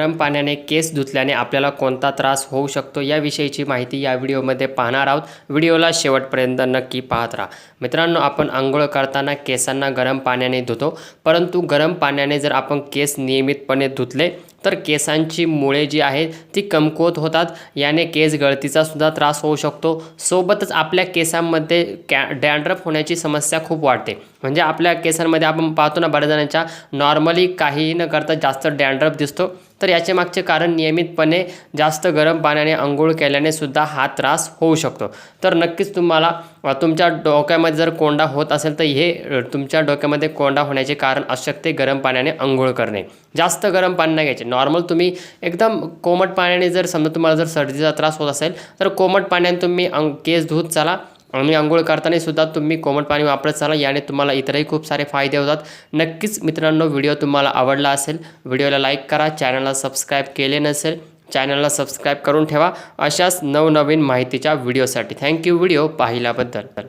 गरम पाण्याने केस धुतल्याने आपल्याला कोणता त्रास होऊ शकतो याविषयीची माहिती या व्हिडिओमध्ये पाहणार आहोत. व्हिडिओला शेवटपर्यंत नक्की पाहत राहा. मित्रांनो आपण आंघोळ करताना केसांना गरम पाण्याने धुतो. परंतु गरम पाण्याने जर आपण केस नियमितपणे धुतले तर केसांची मुळे जी आहेत ती कमकुवत होतात. याने केस गळतीचा सुद्धा त्रास होऊ शकतो. सोबतच आपल्या केसांमध्ये कॅ डॅन्ड्रफ होण्याची समस्या खूप वाढते. म्हणजे आपल्या केसांमध्ये आपण पाहतो ना बऱ्याच जणांच्या नॉर्मली काहीही न करता जास्त डॅन्ड्रफ दिसतो. तर याचे मागचे कारण नियमितपणे जास्त गरम पाण्याने आंघोळ केल्याने सुद्धा हा त्रास होऊ शकतो. तर नक्कीच तुम्हाला तुमच्या डोक्यामध्ये जर कोंडा होत असेल तर हे तुमच्या डोक्यामध्ये कोंडा होण्याचे कारण असू शकते गरम पाण्याने आंघोळ करणे. जास्त गरम पाणी नाही घ्यायचे. नॉर्मल तुम्ही एकदम कोमट पाण्याने जर समजा तुम्हाला जर सर्दीचा त्रास होत असेल तर कोमट पाण्याने तुम्ही अंग केस धुत चाला. आणि आंघोळ करताना सुद्धा तुम्ही कोमट पाणी वापरत चाला. याने तुम्हाला इतरही खूप सारे फायदे होतात. नक्कीच मित्रांनो व्हिडिओ तुम्हाला आवडला असेल व्हिडिओला लाईक करा चॅनलला सबस्क्राईब केले नसेल चॅनलला सबस्क्राईब करून ठेवा. अशाच नवनवीन माहितीच्या व्हिडिओसाठी. थँक्यू व्हिडिओ पाहिल्याबद्दल.